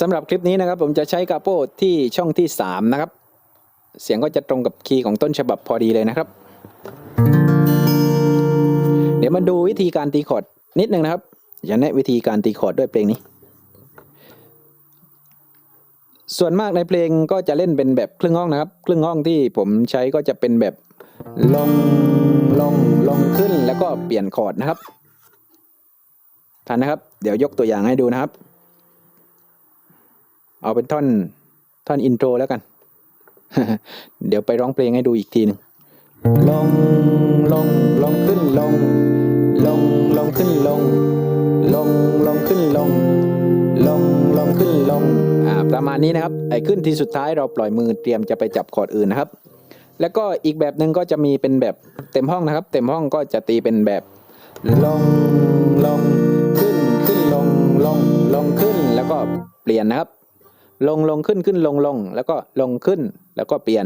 สำหรับคลิปนี้นะครับผมจะใช้กาโปที่ช่องที่ 3 นะครับ เสียงก็จะตรงกับคีย์ของต้นฉบับพอดีเลยนะครับ เดี๋ยวมาดูวิธีการตีคอร์ดนิดนึงนะครับจะแนะวิธีการตีคอร์ดด้วยเพลงนี้ ส่วนมากในเพลงก็จะเล่นเป็นแบบครึ่งห้องนะครับ ครึ่งห้องที่ผมใช้ก็จะเป็นแบบลงลงลงขึ้นแล้วก็เปลี่ยนคอร์ดนะครับ ทันนะครับ เดี๋ยวยกตัวอย่างให้ดูนะครับ เอาเป็นท่อนท่อนอินโทรแล้วกัน เดี๋ยวไปร้องเพลงให้ดูอีกทีหนึ่งลงลงลงขึ้นลง ลงลงขึ้นลง ลงลงขึ้นลง ลงลงขึ้นลงอ่าประมาณนี้นะครับไอ้ขึ้นที่สุดท้ายเราปล่อยมือเตรียมจะไปจับคอร์ดอื่นนะครับ แล้วก็อีกแบบหนึ่งก็จะมีเป็นแบบเต็มห้องนะครับ เต็มห้องก็จะตีเป็นแบบ ลงลงขึ้นขึ้น ลงลงขึ้นแล้วก็เปลี่ยนนะครับ ลงลงขึ้นขึ้นลงลงแล้วก็ลงขึ้นแล้วก็เปลี่ยน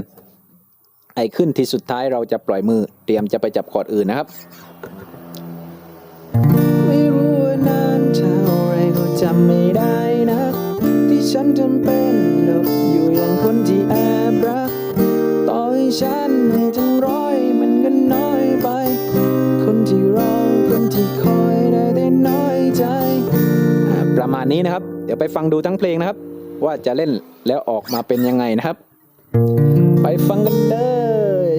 ไอ้ขึ้นที่สุดท้ายเราจะปล่อยมือเตรียมจะไปจับคอร์ดอื่นนะครับไม่รู้ว่านานเท่าไรก็จำไม่ได้นะ ที่ฉันจำเป็นหลบอยู่อย่างคนที่ ประมาณนี้นะครับ เดี๋ยวไปฟังดูทั้งเพลงนะครับ ว่าจะเล่นแล้วออกมาเป็นยังไงนะครับ ไปฟังกันเลย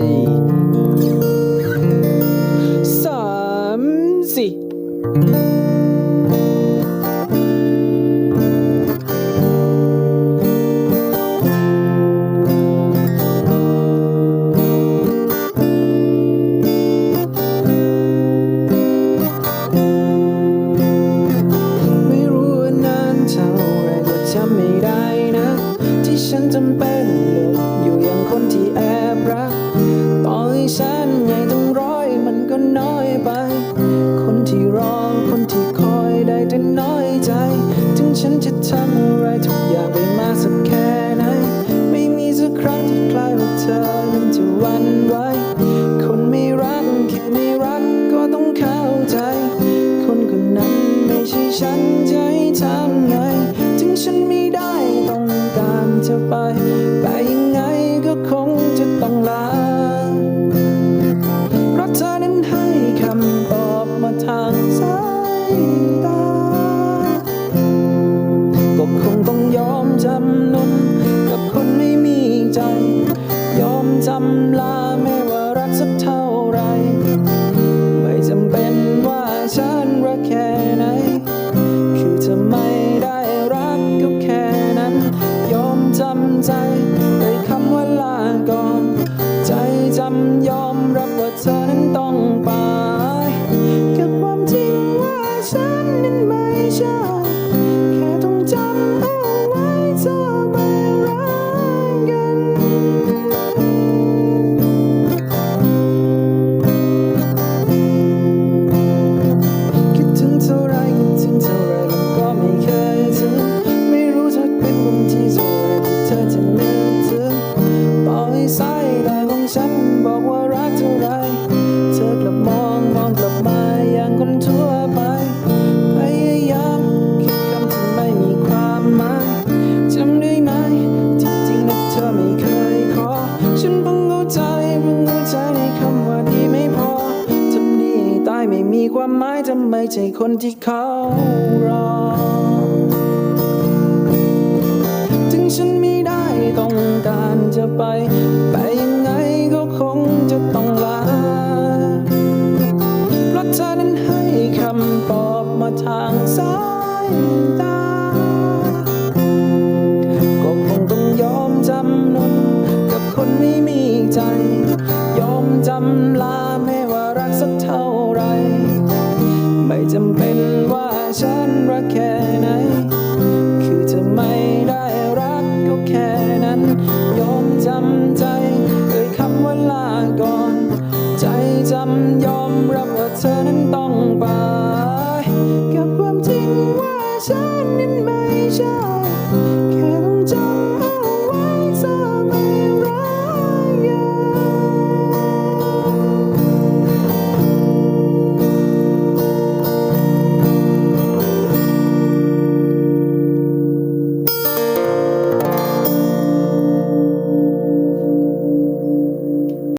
สามสี่ ฉันจำเป็นหลบอยู่อย่างคนที่แอบรักต่อให้ฉันใหญ่ต้องร้อยมันก็น้อยไป คนที่รอคนที่คอยได้แต่น้อยใจ ถึงฉันจะทำอะไรทุก ไป ไปยังไงก็คงจะต้องลา เพราะเธอนั้นให้คำตอบมาทางสายตา ก็คงต้องยอมจำนนกับคนไม่มีใจ ยอมจำลาแม้ว่า ฉันเพิ่งเข้าใจเพิ่งเข้าใจในคำว่าดีไม่พอทำดีตายไม่มีความหมายทำไมใช่คนที่เขารอ ถึงฉันไม่ได้ต้องการจะไป ไปยัง จ ยอมจำลาไม่ว่ารักสักเท่าไร ไม่จำเป็นว่าฉันรักแค่ไหน คือจะไม่ได้รักก็แค่นั้น ยอมจำใจเอ่ยคำว่าลาก่อน ใจจำยอมรับว่าเธอนั้นต้องไป กับความจริงว่าฉันนั้นไม่ใช่